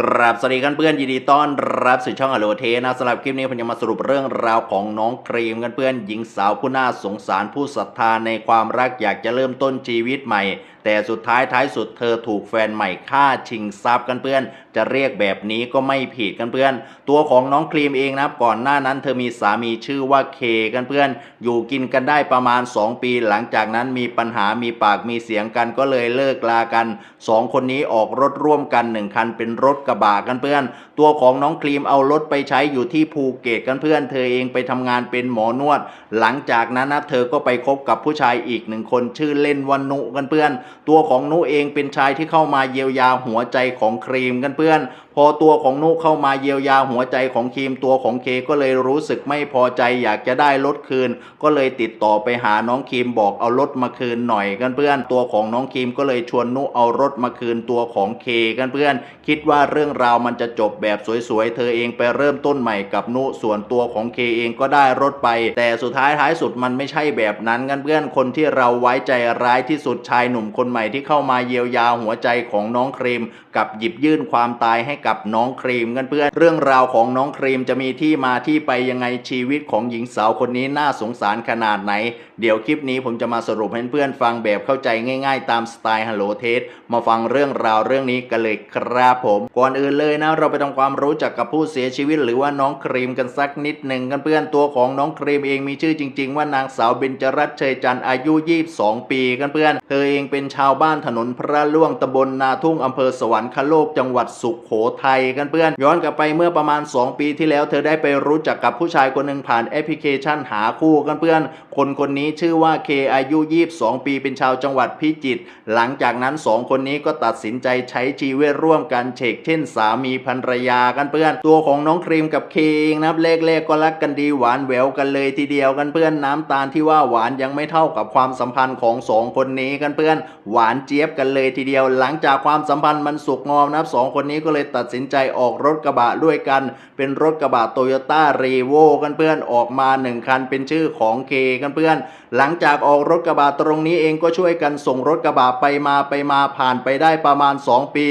กราบสวัสดีกันเพื่อนยินดีต้อนรับสู่ช่องอโลเทนะสำหรับคลิปนี้ผมจะมาสรุปเรื่องราวของน้องครีมกันเพื่อนหญิงสาวผู้น่าสงสารผู้ศรัทธาในความรักอยากจะเริ่มต้นชีวิตใหม่ แต่สุดท้ายท้ายสุดเธอถูกแฟนใหม่ฆ่าชิงทรัพย์กันเพื่อน จะเรียกแบบนี้ก็ไม่ผิดกันเพื่อน ตัวของน้องครีมเองนะครับก่อนหน้านั้น เธอมีสามีชื่อว่าเคกันเพื่อน อยู่กินกันได้ประมาณ 2 ปี หลังจากนั้นมีปัญหามีปากมีเสียงกันก็เลยเลิกลากันสองคนนี้ออกรถร่วมกันหนึ่งคันเป็นรถกระบะกันเพื่อน ตัวของน้องครีมเอารถไปใช้อยู่ที่ภูเก็ตกันเพื่อน เธอเองไปทำงานเป็นหมอนวด หลังจากนั้นนะเธอก็ไปคบกับผู้ชายอีกหนึ่งคนชื่อเล่นวันนุกันเพื่อนตัวของนุเองเป็นชายที่เข้ามาเยียวยาหัวใจของครีมกันเพื่อน พอตัวของนุเข้ามาเยียวยาหัวใจของครีมตัวของเคก็เลยรู้สึกไม่พอใจอยากจะได้รถคืน ก็เลยติดต่อไปหาน้องครีมบอกเอารถมาคืนหน่อยกันเพื่อนตัวของน้องครีมก็เลยชวนนุเอารถมาคืนตัวของเคกันเพื่อน คิดว่าเรื่องราวมันจะจบแบบสวยๆ เธอเองไปเริ่มต้นใหม่กับนุส่วนตัวของเคเองก็ได้รถไป แต่สุดท้ายท้ายสุดมันไม่ใช่แบบนั้นกันเพื่อนคนที่เราไว้ใจร้ายที่สุดชายหนุ่มคนใหม่ที่เข้ามาเยียวยาหัวใจของน้องครีมกับหยิบยื่นความตายให้กับน้องครีมกันเพื่อนเรื่องราวของน้องครีมจะมีที่มาที่ไปยังไงชีวิตของหญิงสาวคนนี้น่าสงสารขนาดไหน เดี๋ยวคลิปนี้ผมจะมาสรุปให้เพื่อนฟังแบบเข้าใจง่ายๆ ตามสไตล์ฮัลโหลเทสมาฟังเรื่องราวเรื่องนี้กันเลยครับผม ก่อนอื่นเลยนะเราไปทำความรู้จักกับผู้เสียชีวิต หรือว่าน้องครีมกันสักนิดหนึ่งกันเพื่อนตัวของน้องครีมเองมีชื่อจริง ๆ ว่านางสาวเบญจรัตน์เชยจันทร์อายุ 22 ปีกันเพื่อน เธอเองเป็นชาวบ้านถนนพระล่วงตำบลนาทุ่งอำเภอสวรรคโลกจังหวัดสุขโขทัยกันเพื่อน ย้อนกลับไปเมื่อประมาณ 2 ปีที่แล้ว เธอได้ไปรู้จักกับผู้ชายคนหนึ่งผ่านแอปพลิเคชันหาคู่กันเพื่อน คนคนนี้ชื่อว่าเคอายุ 22 ปีเป็นชาวจังหวัดพิจิตรหลังจากนั้น 2 คนนี้ก็ตัดสินใจใช้ชีวิตร่วมกันเชกเช่น สามีภรรยากันเพื่อน ตัวของน้องครีมกับเคเองนะครับแรกๆก็รักกันดีหวานแหววกันเลยทีเดียวกันเพื่อนน้ำตาลที่ว่าหวานยังไม่เท่ากับความสัมพันธ์ของสองคนนี้กันเพื่อน หวานเจี๊ยบกันเลยทีเดียว หลังจากความสัมพันธ์มันสุกงอมนะครับสองคนนี้ก็เลยตัดดสินใจออกรถกระบะด้วยกัน เป็นรถกระบะโตโยต้าเรโวกันเพื่อนออกมาหนึ่งคันเป็นชื่อของเคกันเพื่อนหลังจากออกรถกระบะตรงนี้เองก็ช่วยกันส่งรถกระบะไปมาไปมาผ่านไปได้ประมาณ 2 ปี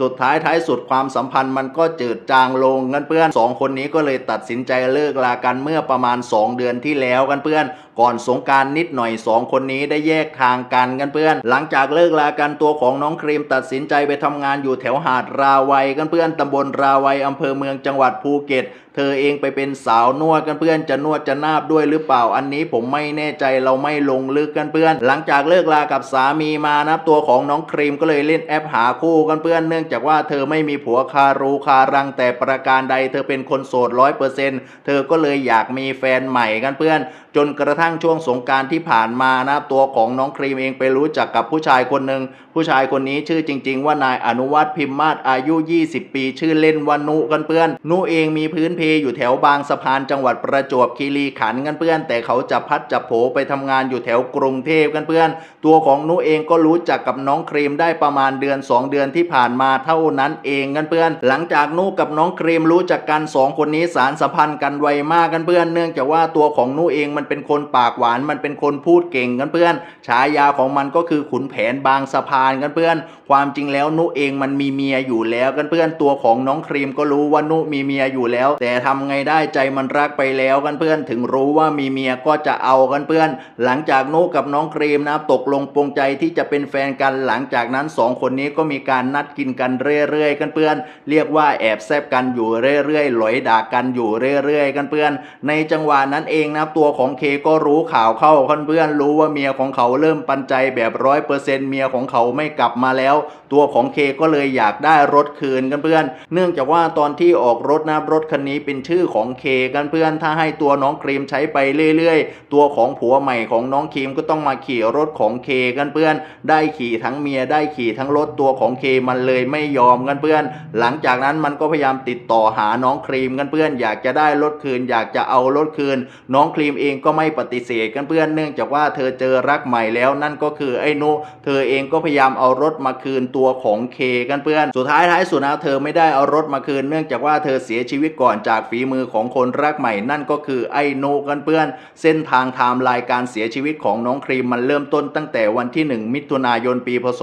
สุดท้ายท้ายสุดความสัมพันธ์มันก็จืดจางลงกันเพื่อนสองคนนี้ก็เลยตัดสินใจเลิกลากันเมื่อประมาณ 2 เดือนที่แล้วกันเพื่อน ก่อนสงการนิดหน่อยสองคนนี้ได้แยกทางกันกันเพื่อน หลังจากเลิกลากันตัวของน้องครีมตัดสินใจไปทำงานอยู่แถวหาดราวัยกันเพื่อนตำบลราวัยอำเภอเมืองจังหวัดภูเก็ต ธอเองไปเป็นสาวนวดกันเพื่อนจะนวดจะนาบด้วยหรือเปล่าอันนี้ผมไม่แน่ใจเราไม่ลงลึกกันเพื่อน หลังจากเลิกลากับสามีมานะตัวของน้องครีมก็เลยเล่นแอปหาคู่กันเพื่อนเนื่องจากว่าเธอไม่มีผัวคารูคารังแต่ประการใด เธอเป็นคนโสดร้อยเปอร์เซ็นต์เธอก็เลยอยากมีแฟนใหม่กันเพื่อนจนกระทั่งช่วงสงการที่ผ่านมานะตัวของน้องครีมเองไปรู้จักกับผู้ชายคนหนึ่งผู้ชายคนนี้ชื่อจริง ๆ ว่านายอนุวัฒน์พิมมาศอายุ 20 ปี ชื่อเล่นว่านุกันเพื่อน นุเองมีพื้นเพอยู่แถวบางสะพานจังหวัดประจวบคีรีขันธ์กันเพื่อน แต่เขาจะพัดจะโผไปทำงานอยู่แถวกรุงเทพกันเพื่อน ตัวของนุเองก็รู้จักกับน้องครีมได้ประมาณเดือน 2 เดือนที่ผ่านมาเท่านั้นเองกันเพื่อน หลังจากนุกับน้องครีมรู้จักกันสองคนนี้สารสัมพันธ์กันไวมากกันเพื่อน เนื่องจากว่าตัวของนุเองมันันเป็นคนปากหวาน มันเป็นคนพูดเก่งกันเพื่อน ฉายาของมันก็คือขุนแผนบางสะพานกันเพื่อน ความจริงแล้วนุเองมันมีเมียอยู่แล้วกันเพื่อนตัวของน้องครีมก็รู้ว่านุมีเมียอยู่แล้ว แต่ทำไงได้ใจมันรักไปแล้วกันเพื่อน ถึงรู้ว่ามีเมียก็จะเอากันเพื่อน หลังจากนุกับน้องครีมนะตกลงปรงใจที่จะเป็นแฟนกันหลังจากนั้นสองคนนี้ก็มีการนัดกินกันเรื่อยๆ กันเพื่อน เรียกว่าแอบแซบกันอยู่เรื่อยๆหลอยด่ากันอยู่เรื่อยๆ กันเพื่อน ในจังหวะนั้นเองนะตัวของของเคก็รู้ข่าวเข้ากันเพื่อนรู้ว่าเมียของเขาเริ่มปันใจแบบร้อยเปอร์เซ็นต์เมียของเขาไม่กลับมาแล้ว ตัวของเคก็เลยอยากได้รถคืนกันเพื่อน เนื่องจากว่าตอนที่ออกรถนะรถคันนี้เป็นชื่อของเคกันเพื่อน ถ้าให้ตัวน้องครีมใช้ไปเรื่อยๆ ตัวของผัวใหม่ของน้องครีมก็ต้องมาขี่รถของเคกันเพื่อน ได้ขี่ทั้งเมียได้ขี่ทั้งรถตัวของเคมันเลยไม่ยอมกันเพื่อน หลังจากนั้นมันก็พยายามติดต่อหาน้องครีมกันเพื่อน อยากจะได้รถคืน อยากจะเอารถคืน น้องครีมเองก็ไม่ปฏิเสธกันเพื่อนเนื่องจากว่าเธอเจอรักใหม่แล้วนั่นก็คือไอ้นุเธอเองก็พยายามเอารถมาคืนตัวของเคกันเพื่อน สุดท้ายท้ายสุดนะเธอไม่ได้เอารถมาคืน เนื่องจากว่าเธอเสียชีวิตก่อนจากฝีมือของคนรักใหม่นั่นก็คือไอ้โนกันเพื่อน เส้นทางไทม์ไลน์การเสียชีวิตของน้องครีมมันเริ่มต้นตั้งแต่วันที่ 1 มิถุนายนปีพศ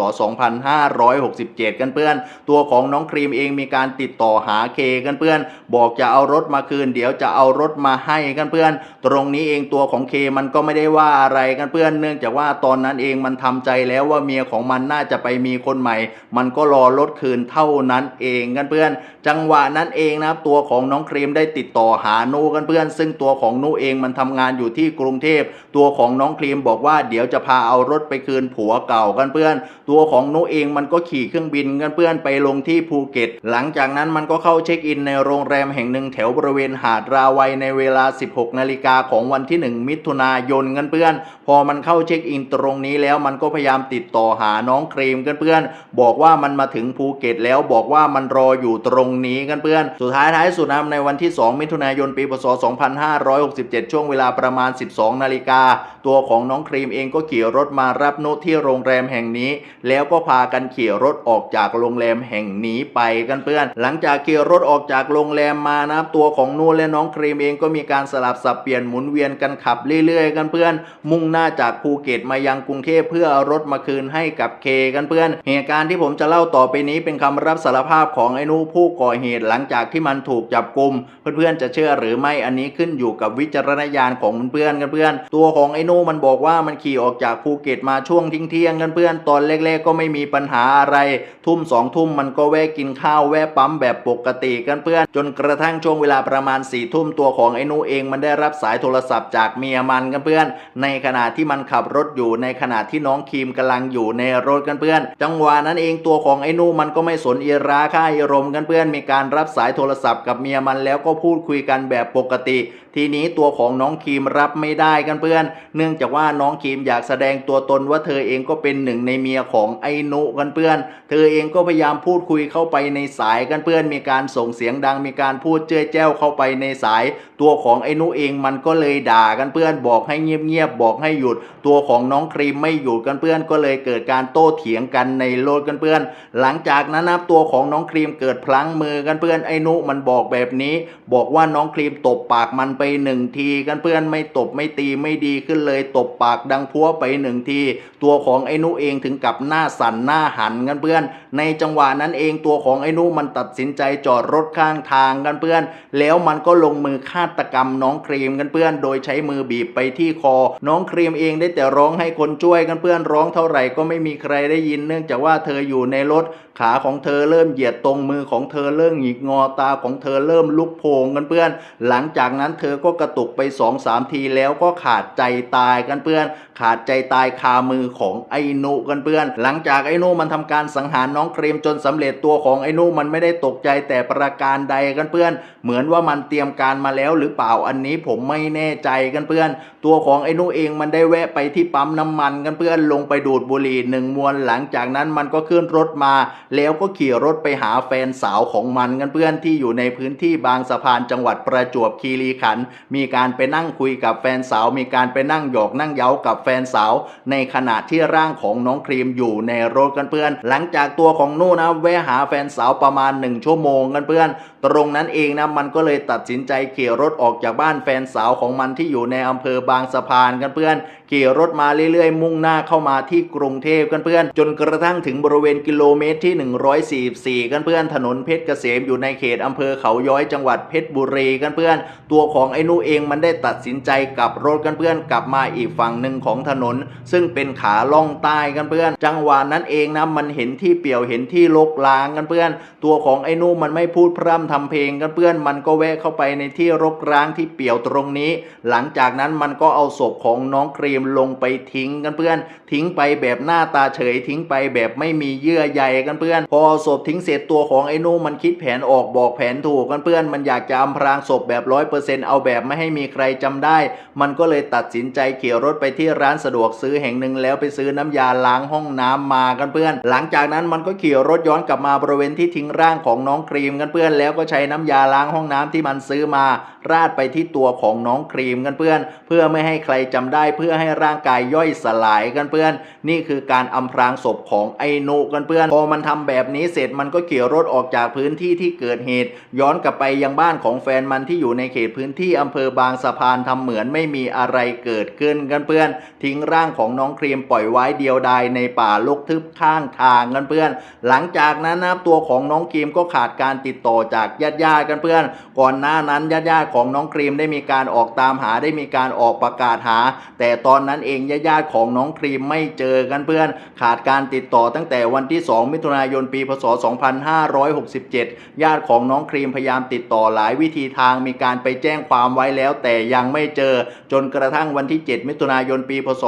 2567 กันเพื่อน ตัวของน้องครีมเองมีการติดต่อหาเคกันเพื่อน บอกจะเอารถมาคืน เดี๋ยวจะเอารถมาให้กันเพื่อน ตรงนี้เองตัวของเคมันก็ไม่ได้ว่าอะไรกันเพื่อนเนื่องจากว่าตอนนั้นเองมันทำใจแล้วว่าเมียของมันน่าจะไปมีคนใหม่ มันก็รอรถคืนเท่านั้นเองกันเพื่อน จังหวะนั้นเองนะครับตัวของน้องครีมได้ติดต่อหาโนกันเพื่อน ซึ่งตัวของโนเองมันทำงานอยู่ที่กรุงเทพ ตัวของน้องครีมบอกว่าเดี๋ยวจะพาเอารถไปคืนผัวเก่ากันเพื่อน ตัวของโนเองมันก็ขี่เครื่องบินกันเพื่อนไปลงที่ภูเก็ต หลังจากนั้นมันก็เข้าเช็คอินในโรงแรมแห่งหนึ่งแถวบริเวณหาดราวัยในเวลา 16 นาฬิกาของวันที่1 มิถุนายนกันเพื่อน พอมันเข้าเช็คอินตรงนี้แล้วมันก็พยายามติดต่อหาน้องครีมกันเพื่อน บอกว่ามันมาถึงภูเก็ตแล้วบอกว่ามันรออยู่ตรงนี้กันเพื่อน สุดท้ายท้ายสุดนะในวันที่ 2 มิถุนายนปีพศ 2567 ช่วงเวลาประมาณ 12 นาฬิกา ตัวของน้องครีมเองก็ขี่รถมารับนุที่โรงแรมแห่งนี้ แล้วก็พากันขี่รถออกจากโรงแรมแห่งนี้ไปกันเพื่อน หลังจากขี่รถออกจากโรงแรมมานะตัวของนูและน้องครีมเองก็มีการสลับสับเปลี่ยนหมุนเวียนกันขับเรื่อยๆ กันเพื่อน มุ่งหน้าจากภูเก็ตมายังกรุงเทพเพื่อเอารถมาคืนให้กับเคกันเพื่อน เหตุการณ์ที่ผมจะเล่าต่อไปนี้เป็นคำรับสารภาพของไอ้นูผู้ก่อเหตุหลังจากที่มันถูกจับกลุ่มเพื่อนๆจะเชื่อหรือไม่อันนี้ขึ้นอยู่กับวิจารณญาณของเพื่อนๆกันเพื่อน ตัวของไอ้นูมันบอกว่ามันขี่ออกจากภูเก็ตมาช่วงทิ้งเที่ยงๆกันเพื่อนตอนแรกๆก็ไม่มีปัญหาอะไรทุ่มสองทุ่มมันก็แวะกินข้าวแวะปั๊มแบบปกติกันเพื่อน จนกระทั่งช่วงเวลาประมาณสี่ทุ่มตัวของไอ้นูเองมันได้รับสายโทรศัพท์จากเมียมันกันเพื่อน ในขณะที่มันขับรถอยู่ในขณะที่น้องครีมกำลังอยู่ในรถกันเพื่อน จังหวะนั้นเองตัวของไอ้นูมันก็ไม่สนเอีราค่าอารมณ์กันเพื่อน มีการรับสายโทรศัพท์กับเมียมันแล้วก็พูดคุยกันแบบปกติ ทีนี้ตัวของน้องครีมรับไม่ได้กันเพื่อน เนื่องจากว่าน้องครีมอยากแสดงตัวตนว่าเธอเองก็เป็นหนึ่งในเมียของไอ้นุกันเพื่อน เธอเองก็พยายามพูดคุยเข้าไปในสายกันเพื่อน มีการส่งเสียงดังมีการพูดเจ้ยแจ้วเข้าไปในสาย ตัวของไอ้นุเองมันก็เลยด่ากันเพื่อน บอกให้เงียบๆบอกให้หยุด ตัวของน้องครีมไม่หยุดกันเพื่อน ก็เลยเกิดการโต้เถียงกันในรถกันเพื่อน หลังจากนั้นนะตัวของน้องครีมเกิดพลั้งมือกันเพื่อนไอ้นุมันบอกแบบนี้ บอกว่าน้องครีมตบปากมันไปหนึ่งที กันเพื่อนไม่ตบไม่ตีไม่ดีขึ้นเลย ตบปากดังพัวไปหนึ่งที ตัวของไอ้นุเองถึงกับหน้าสั่นหน้าหันกันเพื่อน ในจังหวะนั้นเองตัวของไอ้นุมันตัดสินใจจอดรถข้างทางกันเพื่อน แล้วมันก็ลงมือฆาตกรรมน้องครีมกันเพื่อน โดยใช้มือบีบไปที่คอ น้องครีมเองได้แต่ร้องให้คนช่วยกันเพื่อนร้องเท่าไหร่ก็ไม่มีใครได้ยินเนื่องจากว่าเธออยู่ในรถขาของเธอเริ่มเหยียดตรงมือของเธอเริ่มหงิกงอตาของเธอเริ่มลุกโพงกันเพื่อน หลังจากนั้นเธอก็กระตุกไปสองสามทีแล้วก็ขาดใจตายกันเพื่อน ขาดใจตายคามือของไอ้นุกันเพื่อน หลังจากไอ้นุมันทำการสังหารน้องครีมจนสำเร็จตัวของไอ้นุมันไม่ได้ตกใจแต่ประการใดกันเพื่อน เหมือนว่ามันเตรียมการมาแล้วหรือเปล่าอันนี้ผมไม่แน่ใจกันเพื่อน ตัวของไอ้นุเองมันได้แวะไปที่ปั๊มน้ำมันกันเพื่อนลงไปดูดบุหรี่หนึ่งมวนหลังจากนั้นมันก็ขึ้นรถมา แล้วก็ขี่รถไปหาแฟนสาวของมันกันเพื่อนที่อยู่ในพื้นที่บางสะพานจังหวัดประจวบคีรีขันธ์มีการไปนั่งคุยกับแฟนสาว มีการไปนั่งหยอกนั่งเย้ากับแฟนสาว ในขณะที่ร่างของน้องครีมอยู่ในรถกันเพื่อน หลังจากตัวของนู่นนะแวะหาแฟนสาวประมาณหนึ่งชั่วโมงกันเพื่อน ตรงนั้นเองนะมันก็เลยตัดสินใจขี่รถออกจากบ้านแฟนสาวของมันที่อยู่ในอำเภอบางสะพานกันเพื่อนขี่รถมาเรื่อยๆ มุ่งหน้าเข้ามาที่กรุงเทพกันเพื่อน จนกระทั่งถึงบริเวณกิโลเมตรที่ 144 กันเพื่อนถนนเพชรเกษมอยู่ในเขตอำเภอเขาย้อยจังหวัดเพชรบุรีกันเพื่อน ตัวของไอ้นูเองมันได้ตัดสินใจกลับรถกันเพื่อนกลับมาอีกฝั่งหนึ่งของถนน ซึ่งเป็นขาล่องใต้กันเพื่อน จังหวะนั้นเองนะมันเห็นที่เปี่ยวเห็นที่ลกล้างกันเพื่อน ตัวของไอ้นูมันไม่พูดพร่ำทำเพลงกันเพื่อน มันก็แวะเข้าไปในที่รกร้างที่เปี่ยวตรงนี้ หลังจากนั้นมันก็เอาศพของน้องครีมลงไปทิ้งกันเพื่อน ทิ้งไปแบบหน้าตาเฉยทิ้งไปแบบไม่มีเยื่อใยกันเพื่อน พอศพทิ้งเสร็จตัวของไอ้นูมันคิดแผนออกบอกแผนถูกกันเพื่อน มันอยากจะอำพรางศพแบบร้อยเปอร์เซ็นต์เอาแบบไม่ให้มีใครจำได้ มันก็เลยตัดสินใจขี่รถไปที่ร้านสะดวกซื้อแห่งหนึ่งแล้วไปซื้อน้ำยาล้างห้องน้ำมากันเพื่อน หลังจากนั้นมันก็ขี่รถย้อนกลับมาบริเวณที่ทิ้งร่างของน้องครีมกันเพื่อน แล้วก็ใช้น้ำยาล้างห้องน้ำที่มันซื้อมา ราดไปที่ตัวของน้องครีมกันเพื่อน เพื่อไม่ให้ใครจำได้เพื่อให้ร่างกายย่อยสลายกันเพื่อน นี่คือการอำพรางศพของไอโนกันเพื่อน พอมันทำแบบนี้เสร็จมันก็ขี่รถออกจากพื้นที่ที่เกิดเหตุ ย้อนกลับไปยังบ้านของแฟนมันที่อยู่ในเขตพื้นที่อำเภอบางสะพานทำเหมือนไม่มีอะไรเกิดขึ้นกันเพื่อน ทิ้งร่างของน้องครีมปล่อยไว้เดียวดายในป่าลกทึบข้างทางกันเพื่อน หลังจากนั้นนะตัวของน้องครีมก็ขาดการติดต่อจากญาติญาติๆกันเพื่อน ก่อนหน้านั้นญาติญาติๆของน้องครีมได้มีการออกตามหาได้มีการออกประกาศหา แต่ตอนนั้นเองญาติญาติๆของน้องครีมไม่เจอกันเพื่อน ขาดการติดต่อตั้งแต่วันที่ 2 มิถุนายนปีพศ 2567 ญาติของน้องครีมพยายามติดต่อหลายวิธีทางมีการไปแจ้งความตามไว้แล้วแต่ยังไม่เจอจนกระทั่งวันที่ 7 มิถุนายนปีพศ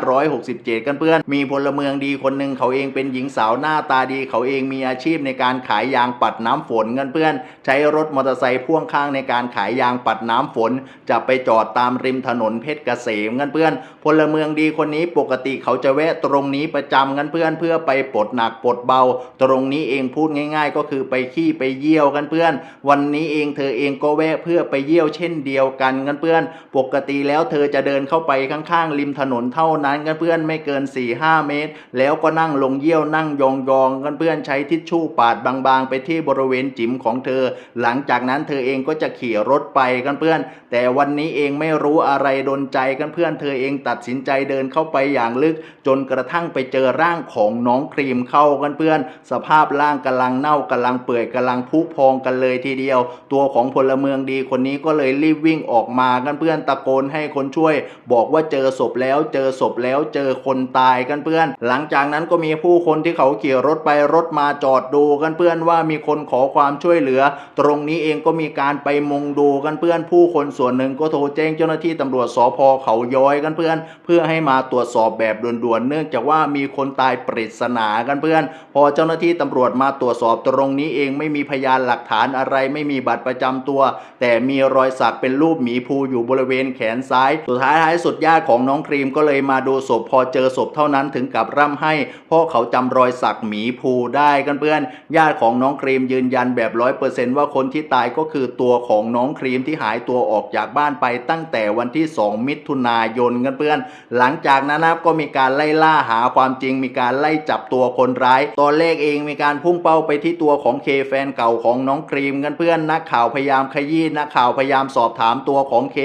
2567 กันเพื่อน มีพลเมืองดีคนหนึ่งเขาเองเป็นหญิงสาวหน้าตาดีเขาเองมีอาชีพในการขายยางปัดน้ำฝนกันเพื่อน ใช้รถมอเตอร์ไซค์พ่วงข้างในการขายยางปัดน้ำฝน จะไปจอดตามริมถนนเพชรเกษมกันเพื่อน พลเมืองดีคนนี้ปกติเขาจะแวะตรงนี้ประจำกันเพื่อนเพื่อไปปลดหนักปลดเบา ตรงนี้เองพูดง่าย ๆ ก็คือไปขี้ไปเยี่ยวกันเพื่อน วันนี้เองเธอเองก็แวะเพื่อไปเยี่ยวเช่นเดียวกันกันเพื่อนปกติแล้วเธอจะเดินเข้าไปข้างๆริมถนนเท่านั้นกันเพื่อนไม่เกิน 4-5 เมตร แล้วก็นั่งลงเยี่ยวนั่งยองๆกันเพื่อนใช้ทิชชู่ปาดบางๆ ไปที่บริเวณจิ๋มของเธอ หลังจากนั้นเธอเองก็จะขี่รถไปกันเพื่อน แต่วันนี้เองไม่รู้อะไรดนใจกันเพื่อนเธอเองตัดสินใจเดินเข้าไปอย่างลึก จนกระทั่งไปเจอร่างของน้องครีมเข้ากันเพื่อน สภาพร่างกำลังเน่ากำลังเปื่อยกำลังพุพองกันเลยทีเดียว ตัวของพลเมืองดีคนนี้ก็็เลยรีบวิ่งออกมากันเพื่อนตะโกนให้คนช่วย บอกว่าเจอศพแล้ว เจอศพแล้วเจอคนตายกันเพื่อน หลังจากนั้นก็มีผู้คนที่เขาขี่รถไปรถมาจอดดูกันเพื่อนว่ามีคนขอความช่วยเหลือ ตรงนี้เองก็มีการไปมุงดูกันเพื่อนผู้คนส่วนหนึ่งก็โทรแจ้งเจ้าหน้าที่ตำรวจสพเขาย้อยกันเพื่อน เพื่อให้มาตรวจสอบแบบด่วนๆ เนื่องจากว่ามีคนตายปริศนากันเพื่อน พอเจ้าหน้าที่ตำรวจมาตรวจสอบตรงนี้เองไม่มีพยานหลักฐานอะไรไม่มีบัตรประจำตัว แต่มีรอยสักเป็นรูปหมีภูอยู่บริเวณแขนซ้าย สุดท้ายท้ายสุดญาติของน้องครีมก็เลยมาดูศพพอเจอศพเท่านั้นถึงกับร่ำให้เพราะเขาจำรอยสักหมีภูได้กันเพื่อนญาติของน้องครีมยืนยันแบบร้อยเปอร์เซนต์ว่าคนที่ตายก็คือตัวของน้องครีมที่หายตัวออกจากบ้านไปตั้งแต่วันที่ 2 มิถุนายนกันเพื่อน หลังจากนั้นนะก็มีการไล่ล่าหาความจริง มีการไล่จับตัวคนร้าย ตอนแรกเองมีการพุ่งเป้าไปที่ตัวของเคแฟนเก่าของน้องครีมกันเพื่อนนักข่าวพยายามขยี้นักข่าวพยายามสอบถามตัวของเค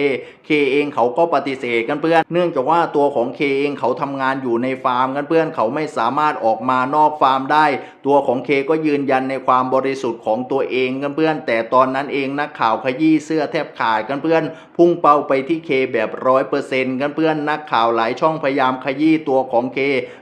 เคเองเขาก็ปฏิเสธกันเพื่อน เนื่องจากว่าตัวของเคเองเขาทำงานอยู่ในฟาร์มกันเพื่อนเขาไม่สามารถออกมานอกฟาร์มได้ ตัวของเคก็ยืนยันในความบริสุทธิ์ของตัวเองกันเพื่อน แต่ตอนนั้นเองนักข่าวขยี้เสื้อแทบขาดกันเพื่อน พุ่งเป้าไปที่เคแบบร้อยเปอร์เซ็นต์กันเพื่อนนักข่าวหลายช่องพยายามขยี้ตัวของเค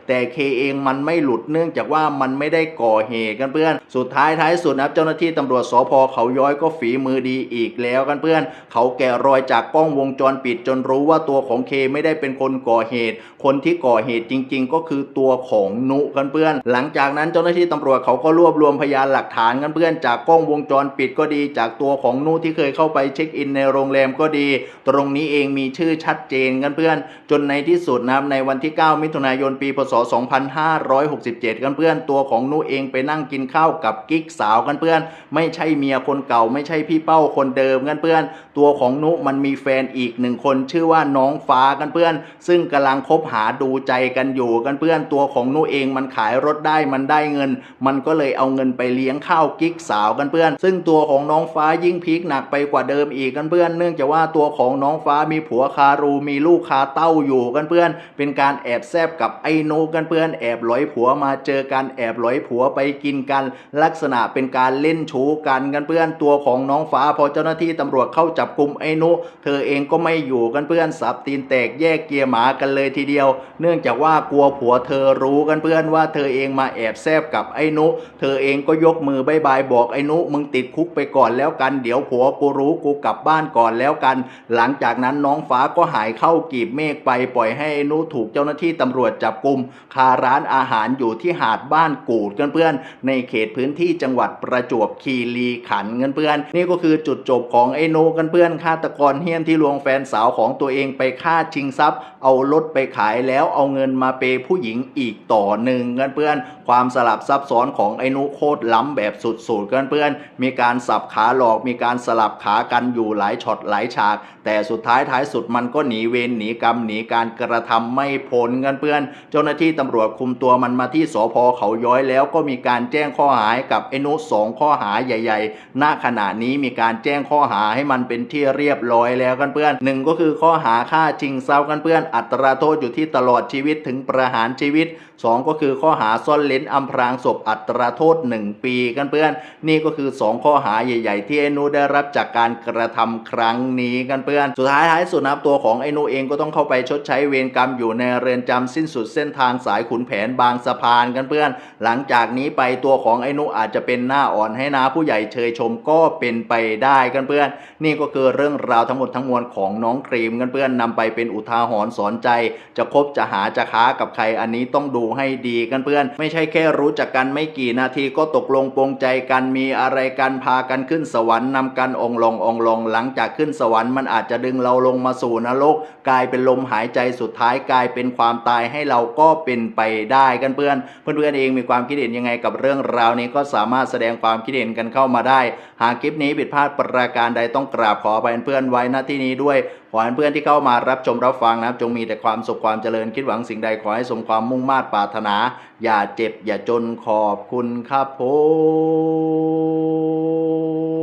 แต่เคเองมันไม่หลุดเนื่องจากว่ามันไม่ได้ก่อเหตุกันเพื่อน สุดท้ายท้ายสุดนะครับเจ้าหน้าที่ตำรวจสพเขาย้อยก็ฝีมือดีอีกแล้วกันเพื่อน เขาแกะรอยจากกล้องวงจรปิดจนรู้ว่าตัวของเคไม่ได้เป็นคนก่อเหตุ คนที่ก่อเหตุจริง ๆ ก็คือตัวของนุกันเพื่อน หลังจากนั้นเจ้าหน้าที่ตำรวจเขาก็รวบรวมพยานหลักฐานกันเพื่อนจากกล้องวงจรปิดก็ดี จากตัวของนุที่เคยเข้าไปเช็คอินในโรงแรมก็ดี ตรงนี้เองมีชื่อชัดเจนกันเพื่อน จนในที่สุดนะในวันที่ 9 มิถุนายนปีพศ 2567 กันเพื่อนตัวของนุเองไปนั่งกินข้าวกับกิ๊กสาวกันเพื่อน ไม่ใช่เมียคนเก่า ไม่ใช่พี่เป้าคนเดิมกันเพื่อน ตัวของนุมันมีแฟนอีกหนึ่งคนชื่อว่าน้องฟ้ากันเพื่อน ซึ่งกำลังคบหาดูใจกันอยู่กันเพื่อนตัวของนุเองมันขายรถได้มันได้เงิน มันก็เลยเอาเงินไปเลี้ยงข้าวกิ๊กสาวกันเพื่อน ซึ่งตัวของน้องฟ้ายิ่งพีคหนักไปกว่าเดิมอีกกันเพื่อน เนื่องจากว่าตัวของน้องฟ้ามีผัวคารูมีลูกคาเต้าอยู่กันเพื่อน เป็นการแอบแซบกับไอ้นุกันเพื่อนแอบหลอยผัวมาเจอกันแอบหลอยผัวไปกินกัน ลักษณะเป็นการเล่นชู้กันกันเพื่อนตัวของน้องฟ้าพอเจ้าหน้าที่ตำรวจเข้าจับกลุ่มไอ้นุเธอเองก็ไม่อยู่กันเพื่อนสับตีนแตกแยกเกียร์หมากันเลยทีเดียวเนื่องจากว่ากลัวผัวเธอรู้กันเพื่อนว่าเธอเองมาแอบแซบกับไอ้นุ เธอเองก็ยกมือบายบายบอกไอ้นุมึงติดคุกไปก่อนแล้วกันเดี๋ยวผัวกูรู้กูกลับบ้านก่อนแล้วกัน หลังจากนั้นน้องฟ้าก็หายเข้ากีบเมฆไปปล่อยให้ไอ้นุถูกเจ้าหน้าที่ตำรวจจับกลุ่มคาร้านอาหารอยู่ที่หาดบ้านกูดกันเพื่อนในเขตพื้นที่จังหวัดประจวบคีรีขันธ์กันเพื่อน นี่ก็คือจุดจบของไอ้นุกันเพื่อนฆาตกรเฮี้ยนที่ลวงแฟนสาวของตัวเองไปฆ่าชิงทรัพย์ เอารถไปขายายแล้วเอาเงินมาเปยผู้หญิงอีกต่อหนึ่งกันเพื่อนความสลับซับซ้อนของไอ้นุโคตรล้ำแบบสุดๆกันเพื่อนมีการสับขาหลอกมีการสลับขากันอยู่หลายช็อตหลายฉาก แต่สุดท้ายท้ายสุดมันก็หนีเวรหนีกรรมหนีการกระทำไม่พ้นกันเพื่อนเจ้าหน้าที่ตำรวจคุมตัวมันมาที่สพเขาย้อยแล้วก็มีการแจ้งข้อหากับไอ้นุสองข้อหาใหญ่ๆณขณะนี้มีการแจ้งข้อหาให้มันเป็นที่เรียบร้อยแล้วกันเพื่อนหนึ่งก็คือข้อหาฆ่าชิงทรัพย์กันเพื่อนอัตราโทษอยู่ที่ตลอดชีวิตถึงประหารชีวิต สองก็คือข้อหาซ่อนเล้นอำพรางศพอัตราโทษ 1 ปีกันเพื่อน นี่ก็คือ 2 ข้อหาใหญ่ ๆ ที่ไอ้นุได้รับจากการกระทำครั้งนี้กันเพื่อน สุดท้ายท้ายสุดนะครับตัวของไอ้นุเองก็ต้องเข้าไปชดใช้เวรกรรมอยู่ในเรือนจำสิ้นสุดเส้นทางสายขุนแผนบางสะพานกันเพื่อน หลังจากนี้ไปตัวของไอ้นุอาจจะเป็นหน้าอ่อนให้นาผู้ใหญ่เชยชมก็เป็นไปได้กันเพื่อน นี่ก็คือเรื่องราวทั้งหมดทั้งมวลของน้องครีมกันเพื่อนนำไปเป็นอุทาหรณ์สอนใจ จะคบจะหาจะค้ากับใครอันนี้ต้องดูให้ดีกันเพื่อน ไม่ใช่แค่รู้จักกันไม่กี่นาทีก็ตกลงปรงใจกันมีอะไรกันพากันขึ้นสวรรค์นำกันองลงองลงหลังจากขึ้นสวรรค์มันอาจจะดึงเราลงมาสู่นรกกลายเป็นลมหายใจสุดท้ายกลายเป็นความตายให้เราก็เป็นไปได้กันเพื่อน เพื่อนๆเองมีความคิดเห็นยังไงกับเรื่องราวนี้ก็สามารถแสดงความคิดเห็นกันเข้ามาได้ หากคลิปนี้ผิดพลาดประการใดต้องกราบขออภัยเพื่อนไว้ณที่นี้ด้วย ขอให้เพื่อนที่เข้ามารับชมรับฟังนะครับ จงมีแต่ความสุขความเจริญคิดหวังสิ่งใดขอให้สมความมุ่งมา่ปรารถนา อย่าเจ็บอย่าจนขอบคุณครับผม